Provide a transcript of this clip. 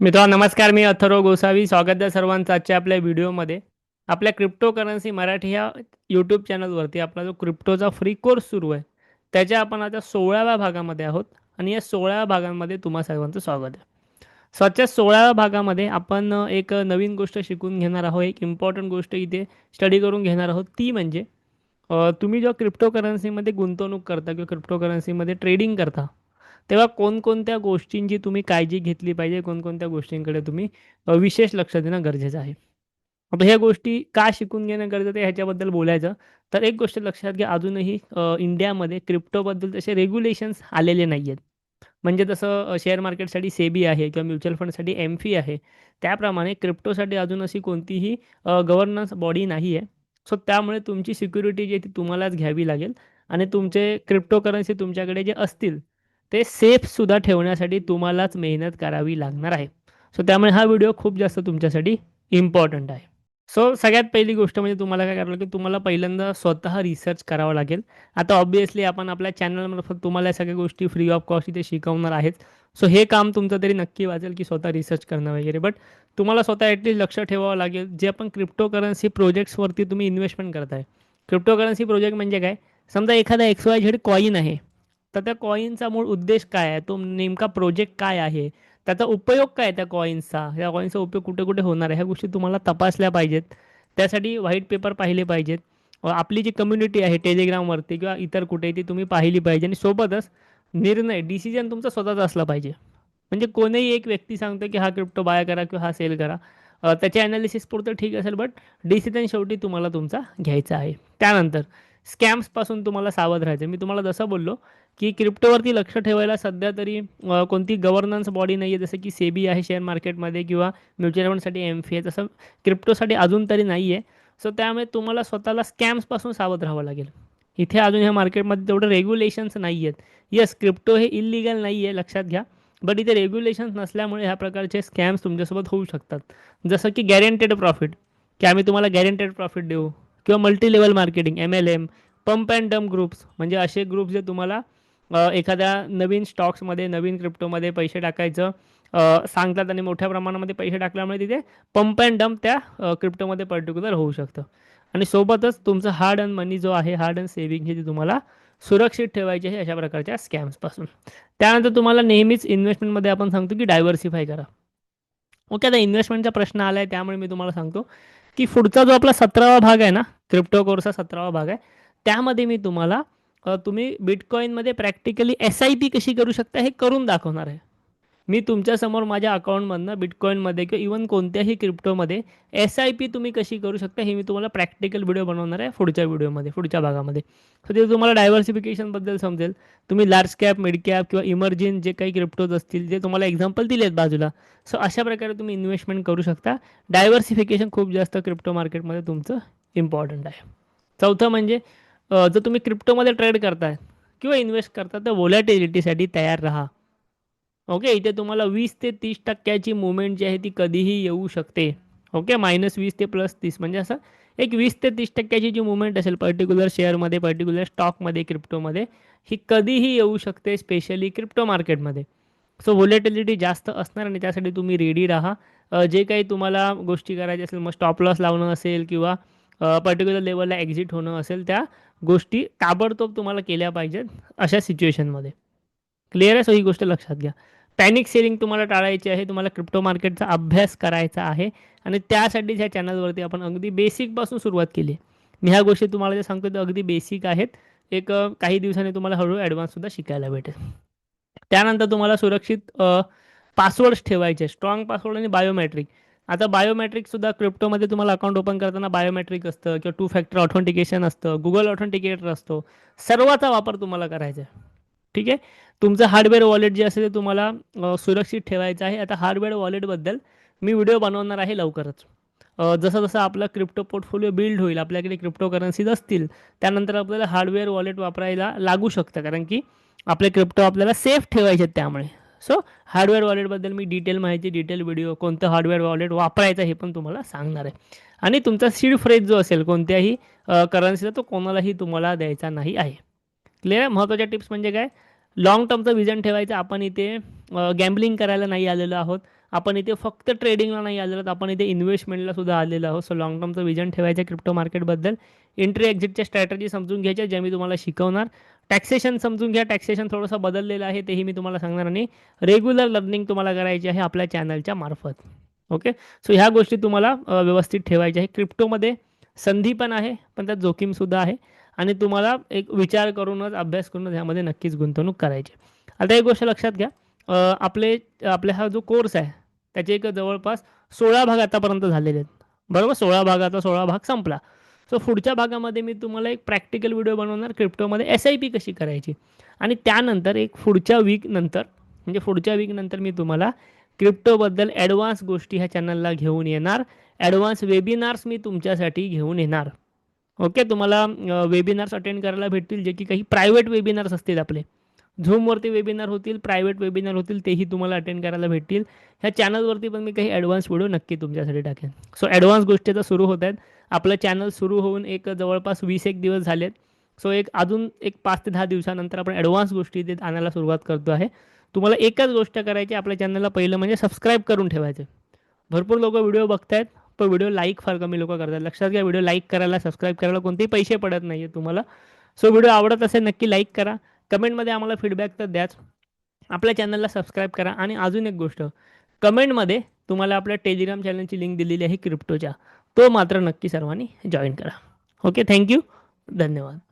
मित्रांनो नमस्कार मी अथर्व गोसावी. स्वागत आहे सर्वांचं आजच्या आपल्या व्हिडिओमध्ये. आपल्या क्रिप्टो करन्सी मराठी ह्या यूट्यूब चॅनलवरती आपला जो क्रिप्टोचा फ्री कोर्स सुरू आहे त्याच्या आपण आता सोळाव्या भागामध्ये आहोत आणि या सोळाव्या भागांमध्ये तुम्हा सर्वांचं स्वागत आहे. सो आजच्या सोळाव्या भागामध्ये आपण एक नवीन गोष्ट शिकून घेणार आहोत. एक इम्पॉर्टंट गोष्ट इथे स्टडी करून घेणार आहोत. ती म्हणजे तुम्ही जेव्हा क्रिप्टो करन्सीमध्ये गुंतवणूक करता किंवा क्रिप्टो करन्सीमध्ये ट्रेडिंग करता तेव्हा कोणकोणत्या गोष्टींची तुम्ही काळजी घेतली पाहिजे कोणकोणत्या गोष्टींकडे तुम्ही विशेष लक्ष देणं गरजेचं आहे? आता ह्या गोष्टी का शिकून घेणं गरजेचं आहे ह्याच्याबद्दल बोलायचं तर एक गोष्ट लक्षात घ्या अजूनही इंडियामध्ये क्रिप्टोबद्दल तसे रेग्युलेशन्स आलेले नाही आहेत म्हणजे तसं शेअर मार्केटसाठी सेबी आहे किंवा म्युच्युअल फंडसाठी एम फी आहे त्याप्रमाणे क्रिप्टोसाठी अजून अशी कोणतीही गव्हर्नन्स बॉडी नाही आहे सो त्यामुळे तुमची सिक्युरिटी जी आहे ती तुम्हालाच घ्यावी लागेल. आणि तुमचे क्रिप्टो करन्सी तुमच्याकडे जे असतील ते सेफसुद्धा ठेवण्यासाठी तुम्हालाच मेहनत करावी लागणार आहे. सो त्यामुळे हा व्हिडिओ खूप जास्त तुमच्यासाठी इम्पॉर्टंट आहे. सो सगळ्यात पहिली गोष्ट म्हणजे तुम्हाला काय करावं लागेल तुम्हाला पहिल्यांदा स्वतः रिसर्च करावा लागेल. आता ऑब्वियसली आपण आपल्या चॅनलमार्फत तुम्हाला या सगळ्या गोष्टी फ्री ऑफ कॉस्ट इथे शिकवणार आहेत. सो हे काम तुमचं तरी नक्की वाचेल की स्वतः रिसर्च करणं वगैरे. बट तुम्हाला स्वतः ॲटलीस्ट लक्ष ठेवावं लागेल जे आपण क्रिप्टो करन्सी प्रोजेक्ट्सवरती तुम्ही इन्व्हेस्टमेंट करताय. क्रिप्टो करन्सी प्रोजेक्ट म्हणजे काय? समजा एखादा एक्स वाय झेड कॉईन आहे. तर त्या कॉईनचा मूळ उद्देश काय आहे? तो नेमका प्रोजेक्ट काय आहे? त्याचा उपयोग काय आहे त्या कॉईन्सचा या कॉईन्सचा उपयोग कुठे कुठे होणार आहे? ह्या गोष्टी तुम्हाला तपासल्या पाहिजेत. त्यासाठी व्हाईट पेपर पाहिले पाहिजेत. आपली जी कम्युनिटी आहे टेलिग्रामवरती किंवा इतर कुठेही ती तुम्ही पाहिली पाहिजे. आणि सोबतच निर्णय डिसिजन तुमचा स्वतःचा असला पाहिजे. म्हणजे कोणीही एक व्यक्ती सांगतो की हा क्रिप्टो बाय करा किंवा हा सेल करा. त्याचे त्याच्या ॲनालिसिस पुरतं ठीक असेल बट डिसिजन शेवटी तुम्हाला तुमचा घ्यायचा आहे. त्यानंतर स्कॅम्सपासून तुम्हाला सावध राहायचं मी तुम्हाला जसं बोललो की क्रिप्टोवरती लक्ष ठेवायला सध्या तरी कोणती गव्हर्नन्स बॉडी नाही आहे जसं की सेबी आहे शेअर मार्केटमध्ये किंवा म्युच्युअल फंडसाठी एम फी आहे तसं क्रिप्टोसाठी अजून तरी नाही आहे सो त्यामुळे तुम्हाला स्वतःला स्कॅम्सपासून सावध राहावं लागेल. इथे अजून ह्या मार्केटमध्ये तेवढं रेग्युलेशन्स नाही आहेत येस क्रिप्टो हे इलिगल नाही आहे लक्षात घ्या. बट इथे रेग्युलेशन्स नसल्यामुळे ह्या प्रकारचे स्कॅम्स तुमच्यासोबत होऊ शकतात. जसं की गॅरंटेड प्रॉफिट की आम्ही तुम्हाला गॅरंटेड प्रॉफिट देऊ. किंवा multi level marketing M L M pump and dump groups म्हणजे असे ग्रुप्स जे तुम्हाला एखाद्या नवीन स्टॉक्समध्ये नवीन क्रिप्टोमध्ये पैसे टाकायचं सांगतात आणि मोठ्या प्रमाणामध्ये पैसे टाकल्यामुळे तिथे पंप अँड डम्प त्या क्रिप्टोमध्ये पर्टिक्युलर होऊ शकतं. आणि सोबतच तुमचं हार्ड अँड मनी जो आहे हार्ड अँड सेव्हिंग हे ते तुम्हाला सुरक्षित ठेवायचे आहे अशा प्रकारच्या स्कॅम्सपासून त्यानंतर तुम्हाला नेहमीच इन्व्हेस्टमेंटमध्ये आपण सांगतो की डायव्हर्सिफाय करा. ओके आता इन्व्हेस्टमेंटचा प्रश्न आला आहे त्यामुळे मी तुम्हाला सांगतो की पुढचा जो आपला सतरावा भाग आहे ना क्रिप्टो कोर्सचा सतरावा भाग आहे त्यामध्ये मी तुम्हाला तुम्ही बिटकॉईनमध्ये प्रॅक्टिकली एस आय पी कशी करू शकता हे करून दाखवणार आहे. मी तुमच्यासमोर माझ्या अकाउंटमधनं बिटकॉईनमध्ये किंवा इवन कोणत्याही क्रिप्टोमध्ये एस आय पी तुम्ही कशी करू शकता हे मी तुम्हाला प्रॅक्टिकल व्हिडिओ बनवणार आहे पुढच्या व्हिडिओमध्ये पुढच्या भागामध्ये. सो ते तुम्हाला डायव्हर्सिफिकेशनबद्दल समजेल. तुम्ही लार्ज कॅप मिड कॅप किंवा इमर्जिन जे काही क्रिप्टोज असतील जे तुम्हाला एक्झाम्पल दिले आहेत बाजूला. सो अशा प्रकारे तुम्ही इन्व्हेस्टमेंट करू शकता. डायव्हर्सिफिकेशन खूप जास्त क्रिप्टो मार्केटमध्ये तुमचं इम्पॉर्टंट आहे. चौथं म्हणजे जर तुम्ही क्रिप्टोमध्ये ट्रेड करताय किंवा इन्व्हेस्ट करता तर वोलॅटिलिटीसाठी तयार राहा. ओके इथे तुम्हाला वीस ते तीस टक्क्याची मुवमेंट जी आहे ती कधीही येऊ शकते. ओके मायनस वीस ते प्लस तीस. म्हणजे असं एक वीस ते तीस टक्क्याची जी मुवमेंट असेल पर्टिक्युलर शेअरमध्ये पर्टिक्युलर स्टॉकमध्ये क्रिप्टोमध्ये ही कधीही येऊ शकते स्पेशली क्रिप्टो मार्केटमध्ये सो व्होलेटिलिटी जास्त असणार आणि त्यासाठी तुम्ही रेडी राहा. जे काही तुम्हाला गोष्टी करायच्या असेल मग स्टॉप लॉस लावणं असेल किंवा पर्टिक्युलर लेवलला एक्झिट होणं असेल त्या गोष्टी ताबडतोब तुम्हाला केल्या पाहिजेत अशा सिच्युएशनमध्ये क्लिअर आहे? सो ही गोष्ट लक्षात घ्या. पॅनिक सेलिंग तुम्हाला टाळायची आहे तुम्हाला क्रिप्टो मार्केटचा अभ्यास करायचा आहे आणि त्यासाठीच ह्या चॅनलवरती आपण अगदी बेसिकपासून सुरुवात केली. आहे मी ह्या गोष्टी तुम्हाला जे सांगतो ते अगदी बेसिक आहेत. एक काही दिवसांनी तुम्हाला हळूहळू ॲडव्हान्ससुद्धा शिकायला भेटेल. त्यानंतर तुम्हाला सुरक्षित पासवर्ड्स ठेवायचे. स्ट्रॉंग पासवर्ड आणि बायोमॅट्रिक आता बायोमॅट्रिकसुद्धा क्रिप्टोमध्ये तुम्हाला अकाउंट ओपन करताना बायोमॅट्रिक असतं किंवा टू फॅक्टर ऑथेंटिकेशन असतं गुगल ऑथेंटिकेटर असतो सर्वाचा वापर तुम्हाला करायचा आहे. ठीक आहे? तुमचं हार्डवेअर वॉलेट जे असेल ते तुम्हाला सुरक्षित ठेवायचं आहे. आता हार्डवेअर वॉलेटबद्दल मी व्हिडिओ बनवणार आहे लवकरच. जसं जसं आपला क्रिप्टो पोर्टफोलिओ बिल्ड होईल आपल्याकडे क्रिप्टो करन्सीज असतील त्यानंतर आपल्याला हार्डवेअर वॉलेट वापरायला लागू शकतं. कारण की आपले क्रिप्टो आपल्याला सेफ ठेवायचे आहेत त्यामुळे. सो हार्डवेअर वॉलेटबद्दल मी डिटेल माहिती डिटेल व्हिडिओ कोणतं हार्डवेअर वॉलेट वापरायचं हे पण तुम्हाला सांगणार आहे. आणि तुमचा सीड फ्रेज जो असेल कोणत्याही करन्सीचा तो कोणालाही तुम्हाला द्यायचा नाही आहे. क्लिअर आहे? महत्त्वाच्या टिप्स म्हणजे काय? लाँग टर्मचं विजन ठेवायचं. आपण इथे गॅम्बलिंग करायला नाही आलेलो आहोत. आपण इथे फक्त ट्रेडिंगला नाही आलेलो आहोत. आपण इथे इन्व्हेस्टमेंटला सुद्धा आलेलो आहोत. सो लॉंग टर्मचं विजन ठेवायचं क्रिप्टो मार्केटबद्दल एंट्री एक्झिटच्या स्ट्रॅटजी समजून घ्यायच्या ज्या मी तुम्हाला शिकवणार. टॅक्सेशन समजून घ्या. टॅक्सेशन थोडंसं बदललेलं आहे तेही मी तुम्हाला सांगणार आणि रेग्युलर लर्निंग तुम्हाला करायची आहे आपल्या चॅनलच्या मार्फत. ओके सो ह्या गोष्टी तुम्हाला व्यवस्थित ठेवायच्या आहे क्रिप्टोमध्ये संधी पण आहे पण त्यात जोखीमसुद्धा आहे आणि तुम्हाला एक विचार करूनच अभ्यास करूनच ह्यामध्ये नक्कीच गुंतवणूक करायची आता एक गोष्ट लक्षात घ्या. आपले आपला हा जो कोर्स आहे त्याचे एक जवळपास सोळा भाग आतापर्यंत झालेले आहेत. बरोबर? सोळा भागाचा सोळा भाग संपला. सो पुढच्या भागामध्ये मी तुम्हाला एक प्रॅक्टिकल व्हिडिओ बनवणार. क्रिप्टोमध्ये एस आय पी कशी करायची? आणि त्यानंतर एक पुढच्या वीक नंतर म्हणजे पुढच्या वीकनंतर मी तुम्हाला क्रिप्टोबद्दल ॲडव्हान्स गोष्टी ह्या चॅनलला घेऊन येणार. ॲडव्हान्स वेबिनार्स मी तुमच्यासाठी घेऊन येणार. ओके तुम्हाला वेबिनार्स अटेंड करायला भेटतील जे की काही प्रायव्हेट वेबिनार्स असतील आपले. झूमवरती वेबिनार होतील प्रायव्हेट वेबिनार होतील तेही तुम्हाला अटेंड करायला भेटतील. ह्या चॅनलवरती पण मी काही ॲडव्हान्स व्हिडिओ नक्की तुमच्यासाठी टाकेन. सो ॲडव्हान्स गोष्टी आता सुरू होत आहेत. आपलं चॅनल सुरू होऊन एक जवळपास वीस एक दिवस झालेत. सो एक अजून एक पाच ते दहा दिवसानंतर आपण ॲडव्हान्स गोष्टी देत आणायला सुरुवात करतो आहे. तुम्हाला एकच गोष्ट करायची आपल्या चॅनलला पहिलं म्हणजे सबस्क्राईब करून ठेवायचं. भरपूर लोक व्हिडिओ बघतायत पण व्हिडिओ लाईक फार कमी लोक करतात. लक्षात घ्या व्हिडिओ लाईक करायला सबस्क्राईब करायला कोणतेही पैसे पडत नाही आहे तुम्हाला. सो व्हिडिओ आवडत असेल नक्की लाईक करा. कमेंटमध्ये आम्हाला फीडबॅक तर द्याच. आपल्या चॅनलला सबस्क्राईब करा. आणि अजून एक गोष्ट कमेंटमध्ये तुम्हाला आपल्या टेलिग्राम चॅनलची लिंक दिलेली आहे क्रिप्टोच्या तो मात्र नक्की सर्वांनी जॉईन करा. ओके थँक्यू धन्यवाद.